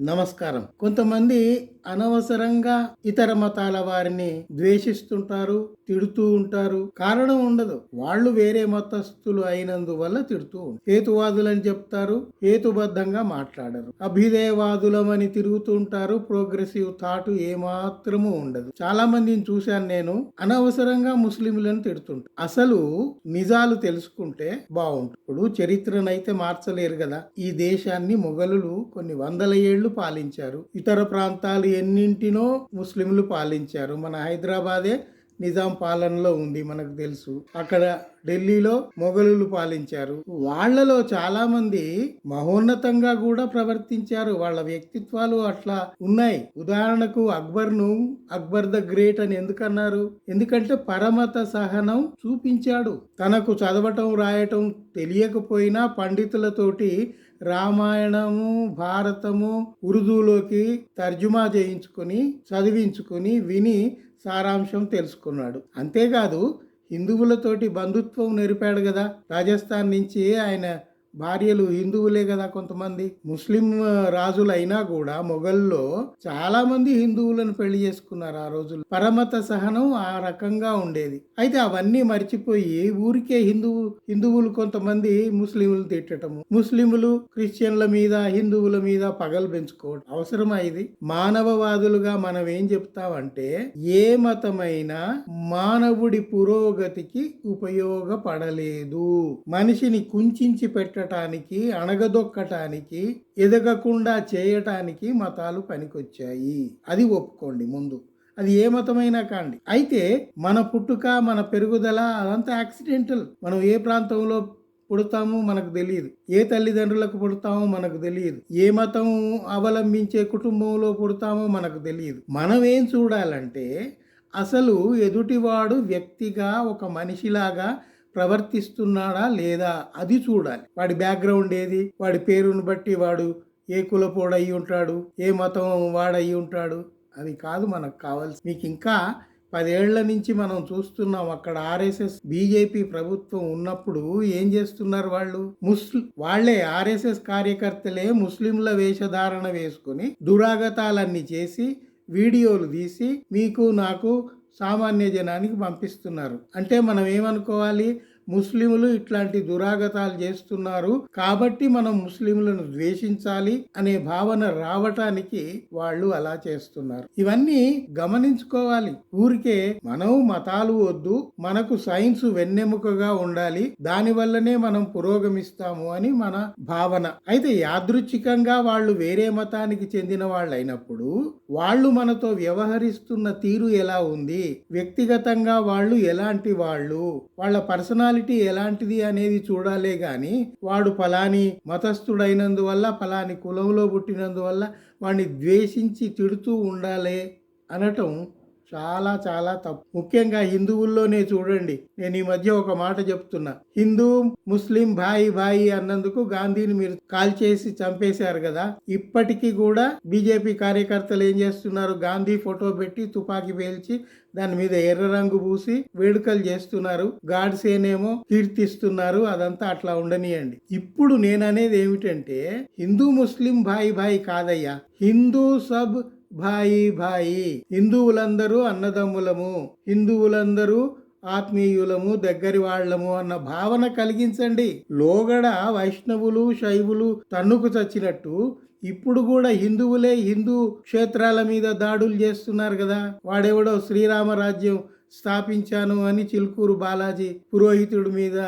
నమస్కారం. కొంతమంది అనవసరంగా ఇతర మతాల వారిని ద్వేషిస్తుంటారు తిడుతూ ఉంటారు. కారణం ఉండదు. వాళ్ళు వేరే మతస్థులు అయినందువల్ల తిడుతూ ఉంటారు హేతువాదులని చెప్తారు హేతుబద్ధంగా మాట్లాడరు. అభ్యుదయవాదులమని తిరుగుతూ ఉంటారు ప్రోగ్రెసివ్ థాట్ ఏమాత్రము ఉండదు. చాలా మందిని చూశాను నేను అనవసరంగా ముస్లింలను తిడుతుంటారు. అసలు నిజాలు తెలుసుకుంటే బాగుంటుంది ఇప్పుడు చరిత్రనైతే మార్చలేరు కదా. ఈ దేశాన్ని మొఘలులు కొన్ని వందల ఏళ్ళు పాలించారు. ఇతర ప్రాంతాలు ఎన్నింటినో ముస్లింలు పాలించారు. మన హైదరాబాదే నిజాం పాలనలో ఉంది మనకు తెలుసు. అక్కడ ఢిల్లీలో మొఘలులు పాలించారు. వాళ్ళలో చాలా మంది మహోన్నతంగా కూడా ప్రవర్తించారు. వాళ్ళ వ్యక్తిత్వాలు అట్లా ఉన్నాయి. ఉదాహరణకు అక్బర్ను అక్బర్ ద గ్రేట్ అని ఎందుకన్నారు? ఎందుకంటే పరమత సహనం చూపించాడు. తనకు చదవటం రాయటం తెలియకపోయినా పండితులతోటి రామాయణము భారతము ఉర్దూలోకి తర్జుమా చేయించుకొని చదివించుకొని విని సారాంశం తెలుసుకున్నాడు. అంతేకాదు హిందువులతోటి బంధుత్వం నెరిపాడు కదా. రాజస్థాన్ నుంచి ఆయన భార్యలు హిందువులే కదా కొంతమంది. ముస్లిం రాజులు అయినా కూడా మొఘల్లో చాలా మంది హిందువులను పెళ్ళి చేసుకున్నారు ఆ రోజుల్లో. పరమత సహనం ఆ రకంగా ఉండేది. అయితే అవన్నీ మర్చిపోయి ఊరికే హిందువు హిందువులు కొంతమంది ముస్లింలు తిట్టటము ముస్లింలు క్రిస్టియన్ల మీద హిందువుల మీద పగలు పెంచుకోవడం అవసరమా ఇది? మానవవాదులుగా మనం ఏం చెప్తామంటే ఏ మతమైనా మానవుడి పురోగతికి ఉపయోగపడలేదు. మనిషిని కుంచించి పెట్టడానికి అణగదొక్కటానికి ఎదగకుండా చేయటానికి మతాలు పనికొచ్చాయి. అది ఒప్పుకోండి ముందు. అది ఏ మతమైనా కాండి. అయితే మన పుట్టుక మన పెరుగుదల అదంతా యాక్సిడెంటల్. మనం ఏ ప్రాంతంలో పుడతాము మనకు తెలియదు. ఏ తల్లిదండ్రులకు పుడతామో మనకు తెలియదు. ఏ మతం అవలంబించే కుటుంబంలో పుడతామో మనకు తెలియదు. మనం ఏం చూడాలంటే అసలు ఎదుటివాడు వ్యక్తిగా ఒక మనిషిలాగా ప్రవర్తిస్తున్నాడా లేదా అది చూడాలి. వాడి బ్యాక్గ్రౌండ్ ఏది? వాడి పేరును బట్టి వాడు ఏ కులపోడు అయి ఉంటాడు? ఏ మతం వాడయి ఉంటాడు? అది కాదు మనకు కావాల్సి. మీకు ఇంకా పదేళ్ళ నుంచి మనం చూస్తున్నాం అక్కడ ఆర్ఎస్ఎస్ బీజేపీ ప్రభుత్వం ఉన్నప్పుడు ఏం చేస్తున్నారు వాళ్ళు? ముస్లిం వాళ్ళే ఆర్ఎస్ఎస్ కార్యకర్తలే ముస్లింల వేషధారణ వేసుకుని దురాగతాలన్నీ చేసి వీడియోలు తీసి మీకు నాకు సామాన్య జనానికి పంపిస్తున్నారు. అంటే మనం ఏమనుకోవాలి? ముస్లింలు ఇట్లాంటి దురాగతాలు చేస్తున్నారు. కాబట్టి మనం ముస్లింలను ద్వేషించాలి అనే భావన రావటానికి వాళ్ళు అలా చేస్తున్నారు. ఇవన్నీ గమనించుకోవాలి. ఊరికే మనం మతాలు వద్దు మనకు సైన్స్ వెన్నెముకగా ఉండాలి దాని వల్లనే మనం పురోగమిస్తాము అని మన భావన. అయితే యాదృచ్ఛికంగా వాళ్ళు వేరే మతానికి చెందిన వాళ్ళు అయినప్పుడు వాళ్ళు మనతో వ్యవహరిస్తున్న తీరు ఎలా ఉంది? వ్యక్తిగతంగా వాళ్ళు ఎలాంటి వాళ్ళు? వాళ్ళ పర్సనాలిటీ ఎలాంటిది అనేది చూడాలే గాని వాడు ఫలాని మతస్థుడైనందువల్ల ఫలాని కులంలో పుట్టినందువల్ల వాడిని ద్వేషించి తిడుతూ ఉండాలి అనటం చాలా చాలా తప్పు. ముఖ్యంగా హిందువుల్లోనే చూడండి. నేను ఈ మధ్య ఒక మాట చెప్తున్నా. హిందూ ముస్లిం భాయి భాయి అన్నందుకు గాంధీని మీరు కాల్ చేసి చంపేశారు కదా. ఇప్పటికీ కూడా బీజేపీ కార్యకర్తలు ఏం చేస్తున్నారు? గాంధీ ఫోటో పెట్టి తుపాకీ పేల్చి దాని మీద ఎర్ర రంగు పూసి వేడుకలు చేస్తున్నారు. గాడ్సేనేమో కీర్తిస్తున్నారు. అదంతా అట్లా ఉండనియండి. ఇప్పుడు నేను అనేది ఏమిటంటే హిందూ ముస్లిం భాయి భాయి కాదయ్యా. హిందూ సబ్ భాయి భాయి. హిందువులందరూ అన్నదమ్ములము హిందువులందరూ ఆత్మీయులము దగ్గరి వాళ్ళము అన్న భావన కలిగించండి. లోగడ వైష్ణవులు శైవులు తన్నుకు చచ్చినట్టు ఇప్పుడు కూడా హిందువులే హిందూ క్షేత్రాల మీద దాడులు చేస్తున్నారు కదా. వాడెవడో శ్రీరామరాజ్యం స్థాపించాను అని చిలుకూరు బాలాజీ పురోహితుడి మీద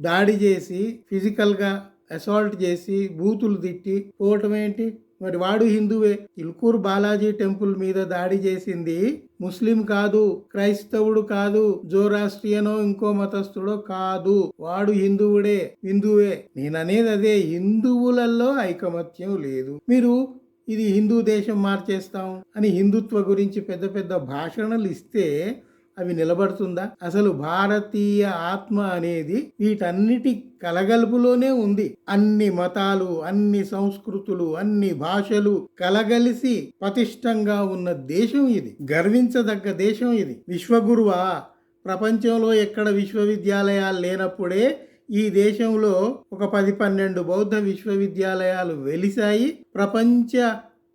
దాడి చేసి ఫిజికల్గా అసాల్ట్ చేసి బూతులు తిట్టి పోవటం ఏంటి? మరి వాడు హిందువే. ఇల్కూర్ బాలాజీ టెంపుల్ మీద దాడి చేసింది ముస్లిం కాదు క్రైస్తవుడు కాదు జోరాస్ట్రియనో ఇంకో మతస్థుడో కాదు. వాడు హిందువుడే హిందువే. నేననేది అదే హిందువులలో ఐకమత్యం లేదు. మీరు ఇది హిందూ దేశం మార్చేస్తాం అని హిందుత్వ గురించి పెద్ద పెద్ద భాషణలు ఇస్తే అవి నిలబడుతుందా? అసలు భారతీయ ఆత్మ అనేది వీటన్నిటి కలగలుపులోనే ఉంది. అన్ని మతాలు అన్ని సంస్కృతులు అన్ని భాషలు కలగలిసి పతిష్టంగా ఉన్న దేశం ఇది. గర్వించదగ్గ దేశం ఇది. విశ్వగురువా ప్రపంచంలో ఎక్కడ విశ్వవిద్యాలయాలు లేనప్పుడే ఈ దేశంలో ఒక పది పన్నెండు బౌద్ధ విశ్వవిద్యాలయాలు వెలిశాయి. ప్రపంచ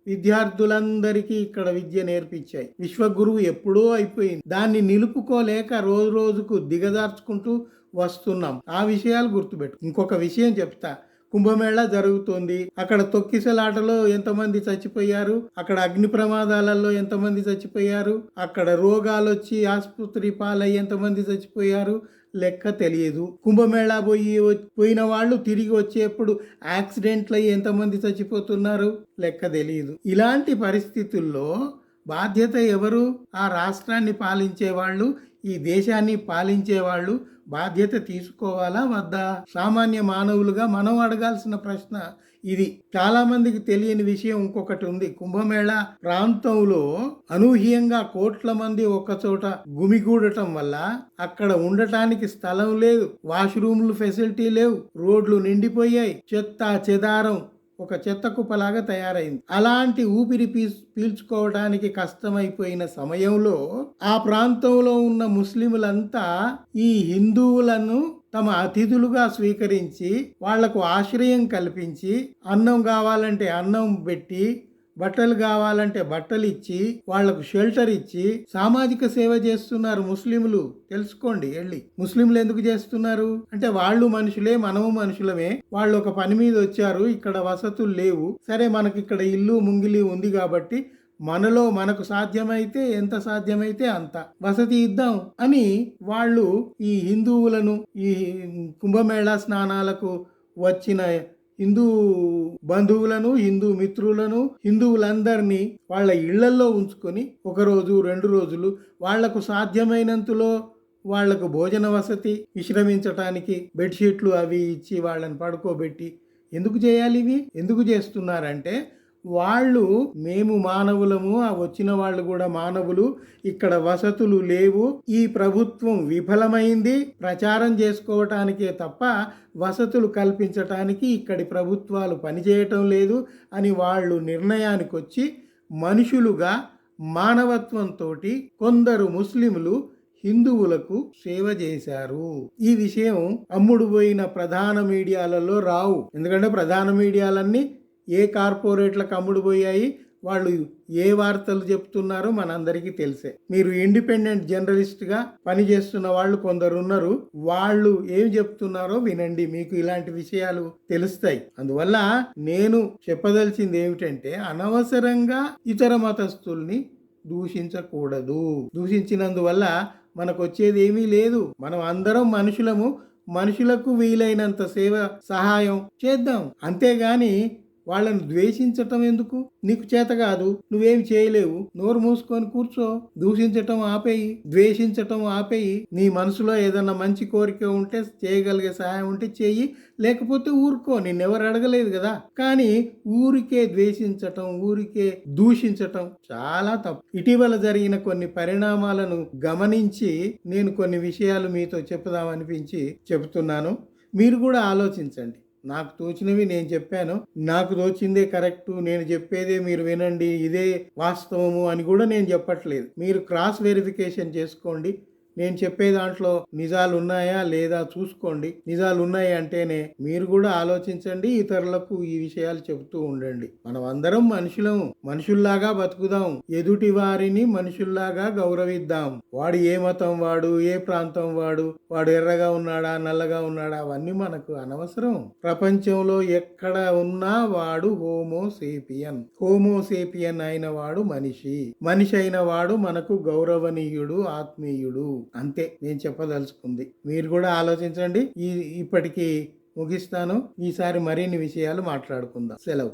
విద్యార్థులందరికీ ఇక్కడ విద్య నేర్పించాయి. విశ్వగురువు ఎప్పుడో అయిపోయింది. దాన్ని నిలుపుకోలేక రోజు రోజుకు దిగదార్చుకుంటూ వస్తున్నాం. ఆ విషయాలు గుర్తుపెట్టు ఇంకొక విషయం చెప్తా. కుంభమేళా జరుగుతోంది. అక్కడ తొక్కిసలాటలో ఎంతమంది చచ్చిపోయారు? అక్కడ అగ్ని ప్రమాదాలలో ఎంతమంది చచ్చిపోయారు? అక్కడ రోగాలు వచ్చి ఆసుపత్రి పాలయ్యి ఎంతమంది చచ్చిపోయారు? లెక్క తెలియదు. కుంభమేళా పోయి పోయిన వాళ్ళు తిరిగి వచ్చేప్పుడు యాక్సిడెంట్లు అయ్యి ఎంతమంది చచ్చిపోతున్నారు? లెక్క తెలియదు. ఇలాంటి పరిస్థితుల్లో బాధ్యత ఎవరు? ఆ రాష్ట్రాన్ని పాలించే వాళ్ళు ఈ దేశాన్ని పాలించే వాళ్ళు బాధ్యత తీసుకోవాలా వద్దా? సామాన్య మానవులుగా మనం అడగాల్సిన ప్రశ్న ఇది. చాలా మందికి తెలియని విషయం ఇంకొకటి ఉంది. కుంభమేళ ప్రాంతంలో అనూహ్యంగా కోట్ల మంది ఒకచోట గుమిగూడటం వల్ల అక్కడ ఉండటానికి స్థలం లేదు. వాష్రూమ్లు ఫెసిలిటీ లేవు. రోడ్లు నిండిపోయాయి. చెత్త చెదారం ఒక చెత్త కుప్పలాగా తయారైంది. అలాంటి ఊపిరి పీల్ పీల్చుకోవడానికి కష్టమైపోయిన సమయంలో ఆ ప్రాంతంలో ఉన్న ముస్లింలంతా ఈ హిందువులను తమ అతిథులుగా స్వీకరించి వాళ్ళకు ఆశ్రయం కల్పించి అన్నం కావాలంటే అన్నం పెట్టి బట్టలు కావాలంటే బట్టలు ఇచ్చి వాళ్ళకు షెల్టర్ ఇచ్చి సామాజిక సేవ చేస్తున్నారు ముస్లింలు. తెలుసుకోండి వెళ్ళి ముస్లింలు ఎందుకు చేస్తున్నారు? అంటే వాళ్ళు మనుషులే మనము మనుషులమే. వాళ్ళు ఒక పని మీద వచ్చారు ఇక్కడ వసతులు లేవు. సరే మనకి ఇక్కడ ఇల్లు ముంగిలి ఉంది కాబట్టి మనలో మనకు సాధ్యమైతే ఎంత సాధ్యమైతే అంత వసతి ఇద్దాం అని వాళ్ళు ఈ హిందువులను ఈ కుంభమేళా స్నానాలకు వచ్చిన హిందూ బంధువులను హిందూ మిత్రులను హిందువులందరినీ వాళ్ళ ఇళ్ళల్లో ఉంచుకొని ఒకరోజు రెండు రోజులు వాళ్ళకు సాధ్యమైనంతలో వాళ్ళకు భోజన వసతి విశ్రమించటానికి బెడ్షీట్లు అవి ఇచ్చి వాళ్ళని పడుకోబెట్టి ఎందుకు చేయాలి ఇవి ఎందుకు చేస్తున్నారంటే వాళ్ళు మేము మానవులము ఆ వచ్చిన వాళ్ళు కూడా మానవులు ఇక్కడ వసతులు లేవు. ఈ ప్రభుత్వం విఫలమైంది. ప్రచారం చేసుకోవటానికే తప్ప వసతులు కల్పించటానికి ఇక్కడి ప్రభుత్వాలు పనిచేయటం లేదు అని వాళ్ళు నిర్ణయానికి వచ్చి మనుషులుగా మానవత్వంతో కొందరు ముస్లింలు హిందువులకు సేవ చేశారు. ఈ విషయం అమ్ముడు పోయిన ప్రధాన మీడియాలలో రావు. ఎందుకంటే ప్రధాన మీడియాలన్నీ ఏ కార్పొరేట్లకు అమ్ముడుపోయాయి వాళ్ళు ఏ వార్తలు చెప్తున్నారో మనందరికీ తెలిసే. మీరు ఇండిపెండెంట్ జర్నలిస్ట్గా పనిచేస్తున్న వాళ్ళు కొందరు ఉన్నారు వాళ్ళు ఏం చెప్తున్నారో వినండి మీకు ఇలాంటి విషయాలు తెలుస్తాయి. అందువల్ల నేను చెప్పదలిచింది ఏమిటంటే అనవసరంగా ఇతర మతస్థుల్ని దూషించకూడదు. దూషించినందువల్ల మనకు వచ్చేది ఏమీ లేదు. మనం అందరం మనుషులము. మనుషులకు వీలైనంత సేవ సహాయం చేద్దాం. అంతేగాని వాళ్ళని ద్వేషించటం ఎందుకు? నీకు చేత కాదు నువ్వేం చేయలేవు. నోరు మూసుకొని కూర్చో. దూషించటం ఆపేయి. ద్వేషించటం ఆపేయి. నీ మనసులో ఏదన్నా మంచి కోరిక ఉంటే చేయగలిగే సహాయం ఉంటే చెయ్యి. లేకపోతే ఊరుకో. నిన్నెవరు అడగలేదు కదా. కానీ ఊరికే ద్వేషించటం ఊరికే దూషించటం చాలా తప్పు. ఇటీవల జరిగిన కొన్ని పరిణామాలను గమనించి నేను కొన్ని విషయాలు మీతో చెప్పుదామనిపించి చెబుతున్నాను మీరు కూడా ఆలోచించండి. నాకు తోచినవి నేను చెప్పాను. నాకు తోచిందే కరెక్ట్ నేను చెప్పేదే మీరు వినండి ఇదే వాస్తవము అని కూడా నేను చెప్పట్లేదు. మీరు క్రాస్ వెరిఫికేషన్ చేసుకోండి. నేను చెప్పే దాంట్లో నిజాలు ఉన్నాయా లేదా చూసుకోండి. నిజాలు ఉన్నాయి అంటేనే మీరు కూడా ఆలోచించండి ఇతరులకు ఈ విషయాలు చెబుతూ ఉండండి. మనం అందరం మనుషులం మనుషుల్లాగా బతుకుదాం. ఎదుటి వారిని మనుషుల్లాగా గౌరవిద్దాం. వాడు ఏ మతం వాడు ఏ ప్రాంతం వాడు వాడు ఎర్రగా ఉన్నాడా నల్లగా ఉన్నాడా అవన్నీ మనకు అనవసరం. ప్రపంచంలో ఎక్కడ ఉన్నా వాడు హోమోసేపియన్ హోమోసేపియన్ అయిన వాడు మనిషి. మనిషి అయిన వాడు మనకు గౌరవనీయుడు ఆత్మీయుడు. అంతే నేను చెప్పదలుచుకుంది. మీరు కూడా ఆలోచించండి. ఈ ఇప్పటికీ ముగిస్తాను. ఈసారి మరిన్ని విషయాలు మాట్లాడుకుందాం. సెలవు.